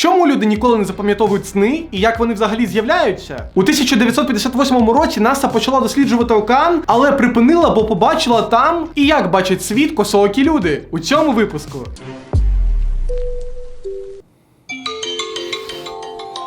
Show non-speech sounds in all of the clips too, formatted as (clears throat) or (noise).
Чому люди ніколи не запам'ятовують сни і як вони взагалі з'являються? У 1958 році НАСА почала досліджувати океан, але припинила, бо побачила там і як бачать світ косоокі люди у цьому випуску.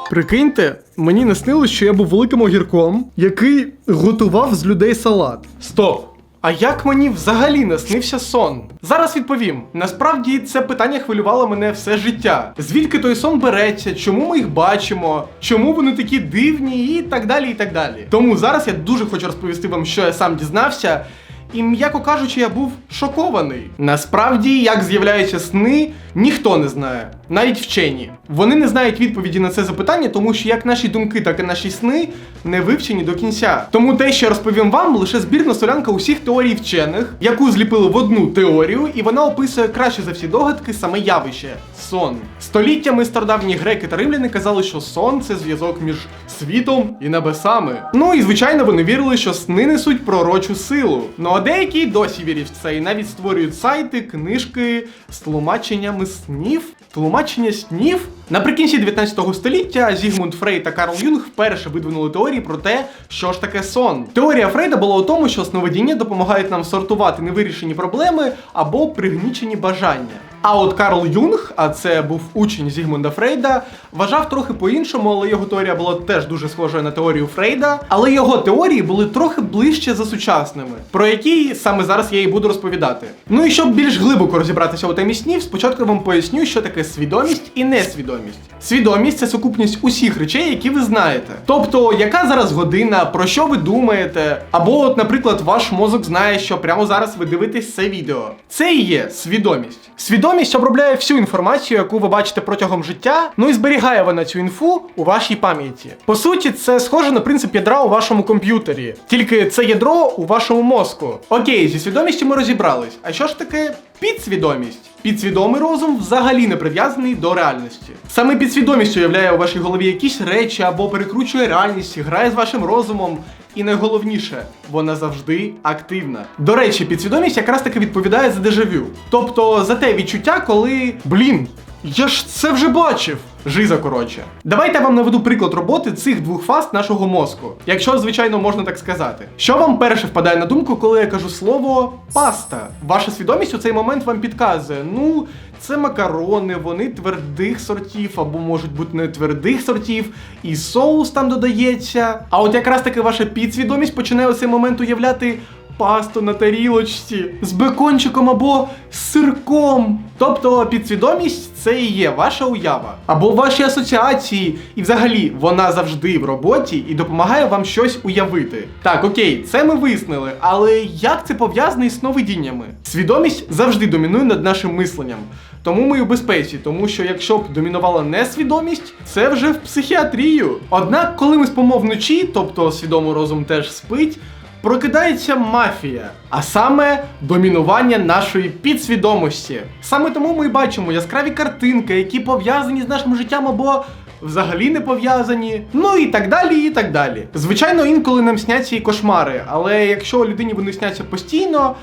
Прикиньте, мені наснилось, що я був великим огірком, який готував з людей салат. Стоп! А як мені взагалі наснився сон? Зараз відповім. Насправді це питання хвилювало мене все життя. Звідки той сон береться, чому ми їх бачимо, чому вони такі дивні, і так далі, і так далі. Тому зараз я дуже хочу розповісти вам, що я сам дізнався. І, м'яко кажучи, я був шокований. Насправді, як з'являються сни, ніхто не знає, навіть вчені. Вони не знають відповіді на це запитання, тому що як наші думки, так і наші сни не вивчені до кінця. Тому те, що розповім вам, лише збірна солянка усіх теорій вчених, яку зліпили в одну теорію, і вона описує краще за всі догадки саме явище сон. Століттями стародавні греки та римляни казали, що сон це зв'язок між світом і небесами. Ну і звичайно, вони вірили, що сни несуть пророчу силу. Ну а деякі досі вірять в це і навіть створюють сайти, книжки з тлумаченнями снів. Тлумачення снів наприкінці 19 століття Зігмунд Фрейд та Карл Юнг вперше видвинули теорії про те, що ж таке сон. Теорія Фрейда була у тому, що сновидіння допомагають нам сортувати невирішені проблеми або пригнічені бажання. А от Карл Юнг, а це був учень Зігмунда Фрейда, вважав трохи по-іншому, але його теорія була теж дуже схожою на теорію Фрейда. Але його теорії були трохи ближче за сучасними, про які саме зараз я і буду розповідати. Ну і щоб більш глибоко розібратися у темі снів, спочатку вам поясню, що таке свідомість і несвідомість. Свідомість це сукупність усіх речей, які ви знаєте. Тобто, яка зараз година, про що ви думаєте, або, от, наприклад, ваш мозок знає, що прямо зараз ви дивитесь це відео. Це і є свідомість. Свідомість обробляє всю інформацію, яку ви бачите протягом життя, ну і зберігає вона цю інфу у вашій пам'яті. По суті, це схоже на принцип ядра у вашому комп'ютері, тільки це ядро у вашому мозку. Окей, зі свідомістю ми розібрались. А що ж таке підсвідомість? Підсвідомий розум взагалі не прив'язаний до реальності. Саме підсвідомість уявляє у вашій голові якісь речі або перекручує реальність, грає з вашим розумом. І найголовніше, вона завжди активна. До речі, підсвідомість якраз таки відповідає за дежавю. Тобто за те відчуття, коли блін, я ж це вже бачив. Жиза коротше. Давайте я вам наведу приклад роботи цих двох фаз нашого мозку, якщо, звичайно, можна так сказати. Що вам перше впадає на думку, коли я кажу слово паста? Ваша свідомість у цей момент вам підказує, ну, це макарони, вони твердих сортів, або можуть бути не твердих сортів, і соус там додається. А от якраз таки ваша підсвідомість починає у цей момент уявляти пасту на тарілочці з бекончиком або з сирком. Тобто підсвідомість це і є ваша уява, або ваші асоціації, і взагалі вона завжди в роботі і допомагає вам щось уявити. Так, окей, це ми вияснили, але як це пов'язане із сновидіннями? Свідомість завжди домінує над нашим мисленням. Тому ми у безпеці, тому що якщо б домінувала несвідомість, це вже в психіатрію. Однак, коли ми спимо вночі, тобто свідомий розум теж спить, прокидається мафія, а саме домінування нашої підсвідомості. Саме тому ми бачимо яскраві картинки, які пов'язані з нашим життям або взагалі не пов'язані. Ну і так далі, і так далі. Звичайно, інколи нам сняться і кошмари, але якщо людині вони сняться постійно,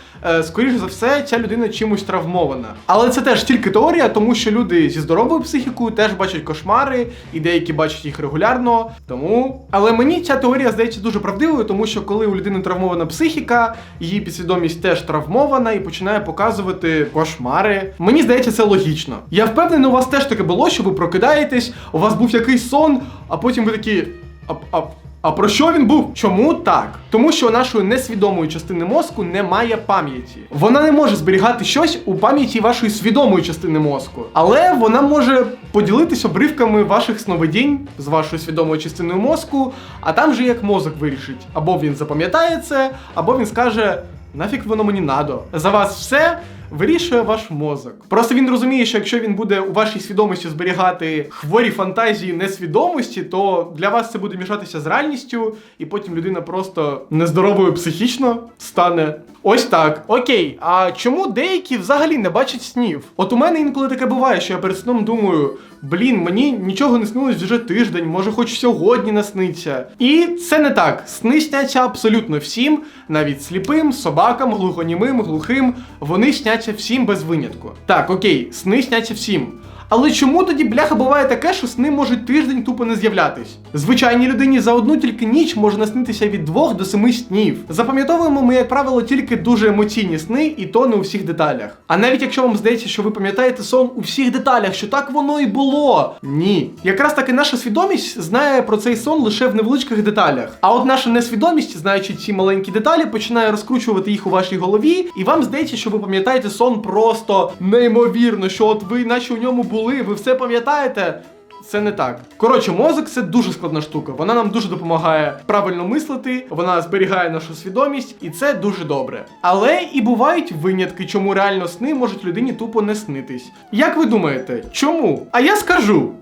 скоріш за все, ця людина чимось травмована. Але це теж тільки теорія, тому що люди зі здоровою психікою теж бачать кошмари, і деякі бачать їх регулярно. Тому. Але мені ця теорія здається дуже правдивою, тому що коли у людини травмована психіка, її підсвідомість теж травмована і починає показувати кошмари. Мені здається, це логічно. Я впевнений, у вас теж таке було, що ви прокидаєтесь, у вас був якийсь сон, а потім ви такі. А, а, а про що він був? Чому так? Тому що у нашої несвідомої частини мозку немає пам'яті. Вона не може зберігати щось у пам'яті вашої свідомої частини мозку, але вона може поділитися обривками ваших сновидінь з вашою свідомою частиною мозку, а там же як мозок вирішить. Або він запам'ятає це, або він скаже. Нафіг воно мені надо. За вас все вирішує ваш мозок. Просто він розуміє, що якщо він буде у вашій свідомості зберігати хворі фантазії несвідомості, то для вас це буде мішатися з реальністю, і потім людина просто нездоровою психічно стане. Ось так. Окей, а чому деякі взагалі не бачать снів? От у мене інколи таке буває, що я перед сном думаю. Блін, мені нічого не снилось вже тиждень, може хоч сьогодні насниться. І це не так. Сни сняться абсолютно всім, навіть сліпим, собакам, глухонімим, глухим. Вони сняться всім без винятку. Так, окей, сни сняться всім. Але чому тоді бляха буває таке, що сни можуть тиждень тупо не з'являтись? Звичайній людині за одну тільки ніч може наснитися від 2 до 7 снів. Запам'ятовуємо ми, як правило, тільки дуже емоційні сни, і то не у всіх деталях. А навіть якщо вам здається, що ви пам'ятаєте сон у всіх деталях, що так воно і було. Ні. Якраз таки наша свідомість знає про цей сон лише в невеличких деталях. А от наша несвідомість, знаючи ці маленькі деталі, починає розкручувати їх у вашій голові, і вам здається, що ви пам'ятаєте сон просто неймовірно, що от ви, наче у ньому були, ви все пам'ятаєте. Це не так. Коротше, мозок це дуже складна штука. Вона нам дуже допомагає правильно мислити, вона зберігає нашу свідомість, і це дуже добре. Але і бувають винятки, чому реально сни можуть людині тупо не снитись. Як ви думаєте, чому? А я скажу.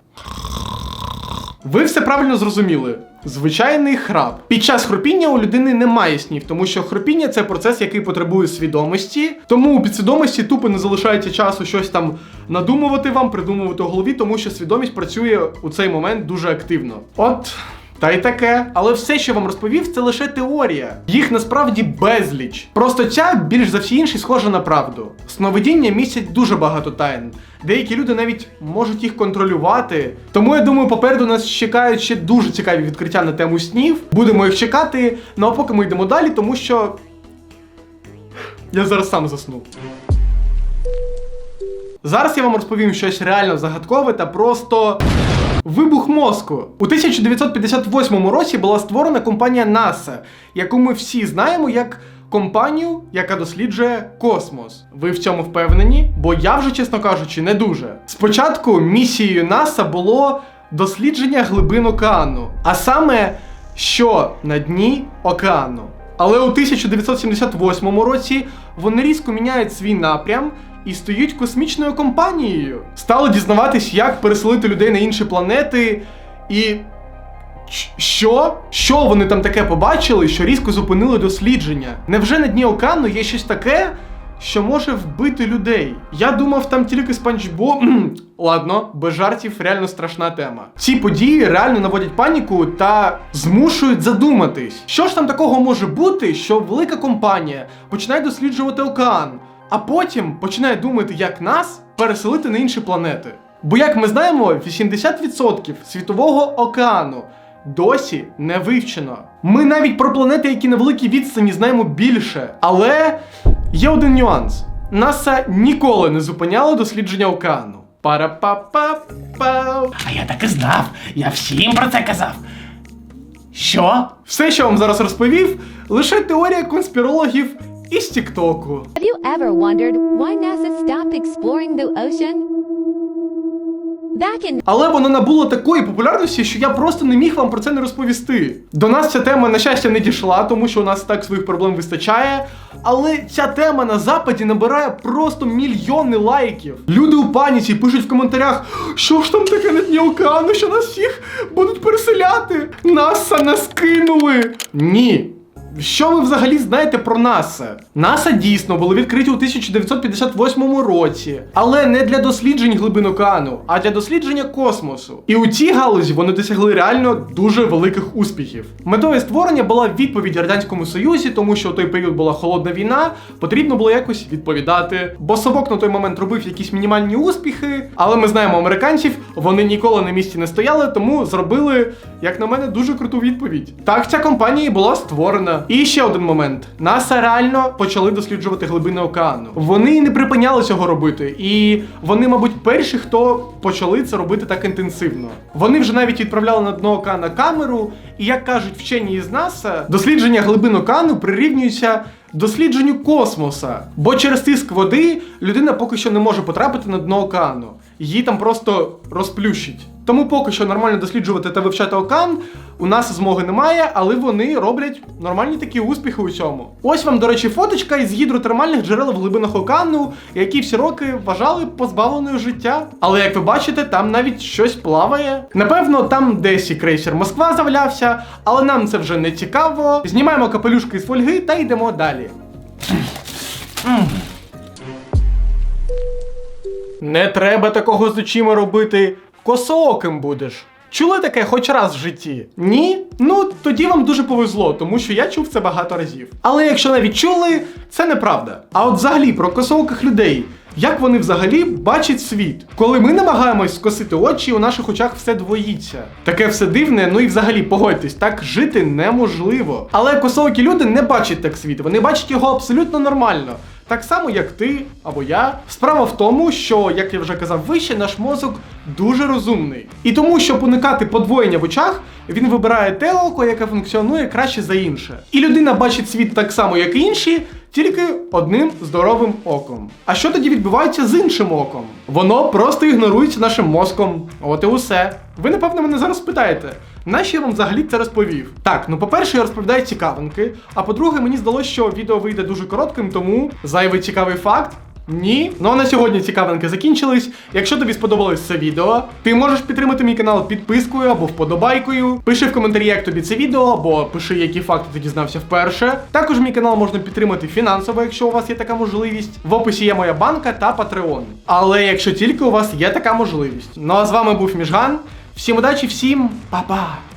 Ви все правильно зрозуміли. Звичайний храп. Під час хропіння у людини немає снів, тому що хропіння це процес, який потребує свідомості. Тому у підсвідомості тупо не залишається часу щось там надумувати вам, придумувати у голові, тому що свідомість працює у цей момент дуже активно. От. Та й таке, але все, що вам розповів, це лише теорія. Їх насправді безліч. Просто ця більш за всі інші схожа на правду. Сновидіння містять дуже багато тайн. Деякі люди навіть можуть їх контролювати. Тому я думаю, попереду нас чекають ще дуже цікаві відкриття на тему снів. Будемо їх чекати. Ну а поки ми йдемо далі, тому що. Я зараз сам засну. Зараз я вам розповім щось реально загадкове та просто. Вибух мозку у 1958 році була створена компанія NASA, яку ми всі знаємо як компанію, яка досліджує космос. Ви в цьому впевнені? Бо я вже, чесно кажучи, не дуже. Спочатку місією NASA було дослідження глибин океану, а саме що на дні океану. Але у 1978 році вони різко міняють свій напрям і стають космічною компанією. Стали дізнаватись, як переселити людей на інші планети. І. Що? Що вони там таке побачили, що різко зупинили дослідження? Невже на дні океану є щось таке, що може вбити людей? Я думав, там тільки спанч Боб. (clears throat) Ладно, без жартів, реально страшна тема. Ці події реально наводять паніку та змушують задуматись, що ж там такого може бути, що велика компанія починає досліджувати океан, а потім починає думати, як нас переселити на інші планети. Бо, як ми знаємо, 80% світового океану досі не вивчено. Ми навіть про планети, які на великій відстані знаємо більше. Але є один нюанс: НАСА ніколи не зупиняло дослідження океану. Пара-па-па-па. А я так і знав. Я всім про це казав. Що? Все, що вам зараз розповів, лише теорія конспірологів із Тіктоку. Have you ever wondered why NASA stopped exploring the ocean? Back in Але воно набуло такої популярності, що я просто не міг вам про це не розповісти. До нас ця тема, на щастя, не дійшла, тому що у нас так своїх проблем вистачає. Але ця тема на западі набирає просто мільйони лайків. Люди у паніці пишуть в коментарях, що ж там таке на дні океану, що нас всіх будуть переселяти. Наса нас кинули. Ні. Що ви взагалі знаєте про НАСА? НАСА дійсно були відкриті у 1958 році, але не для досліджень глибин океану, а для дослідження космосу. І у цій галузі вони досягли реально дуже великих успіхів. Метою створення була відповідь Радянському Союзі, тому що у той період була холодна війна, потрібно було якось відповідати. Бо Совок на той момент робив якісь мінімальні успіхи, але ми знаємо американців, вони ніколи на місці не стояли, тому зробили, як на мене, дуже круту відповідь. Так ця компанія і була створена. І ще один момент: НАСА реально почали досліджувати глибини океану. Вони не припиняли цього робити, і вони, мабуть, перші, хто почали це робити так інтенсивно. Вони вже навіть відправляли на дно океана камеру, і як кажуть вчені із НАСА, дослідження глибин океану прирівнюється. Дослідженню космоса, бо через тиск води людина поки що не може потрапити на дно океану. Її там просто розплющить. Тому поки що нормально досліджувати та вивчати океан у нас змоги немає, але вони роблять нормальні такі успіхи у цьому. Ось вам, до речі, фоточка із гідротермальних джерел в глибинах океану, які всі роки вважали позбавленою життя. Але як ви бачите, там навіть щось плаває. Напевно, там десь і крейсер Москва завалявся, але нам це вже не цікаво. Знімаємо капелюшки з фольги та йдемо далі. Не треба такого з очима робити. Косооким будеш. Чули таке хоч раз в житті? Ні? Ну тоді вам дуже повезло, тому що я чув це багато разів. Але якщо навіть чули, це неправда. А от взагалі про косооких людей. як вони взагалі бачать світ. Коли ми намагаємось скосити очі, у наших очах все двоїться. Таке все дивне, ну і взагалі погодьтесь, так жити неможливо. Але косоокі люди не бачать так світ, вони бачать його абсолютно нормально. Так само, як ти або я. Справа в тому, що, як я вже казав вище, наш мозок дуже розумний. І тому, щоб уникати подвоєння в очах, він вибирає те око, яке функціонує краще за інше. І людина бачить світ так само, як інші, тільки одним здоровим оком. А що тоді відбувається з іншим оком? Воно просто ігнорується нашим мозком. От і усе. Ви, напевно, мене зараз питаєте, нащо я вам взагалі це розповів? Так, ну по-перше, я розповідаю цікавинки, а по-друге, мені здалося, що відео вийде дуже коротким, тому зайвий цікавий факт. Ні. Ну а на сьогодні цікавинки закінчились. Якщо тобі сподобалось це відео, ти можеш підтримати мій канал підпискою або вподобайкою. Пиши в коментарі, як тобі це відео, або пиши, які факти ти дізнався вперше. Також мій канал можна підтримати фінансово, якщо у вас є така можливість. В описі є моя банка та Patreon. Але якщо тільки у вас є така можливість. Ну а з вами був Міжган. Всім удачі, всім па-па!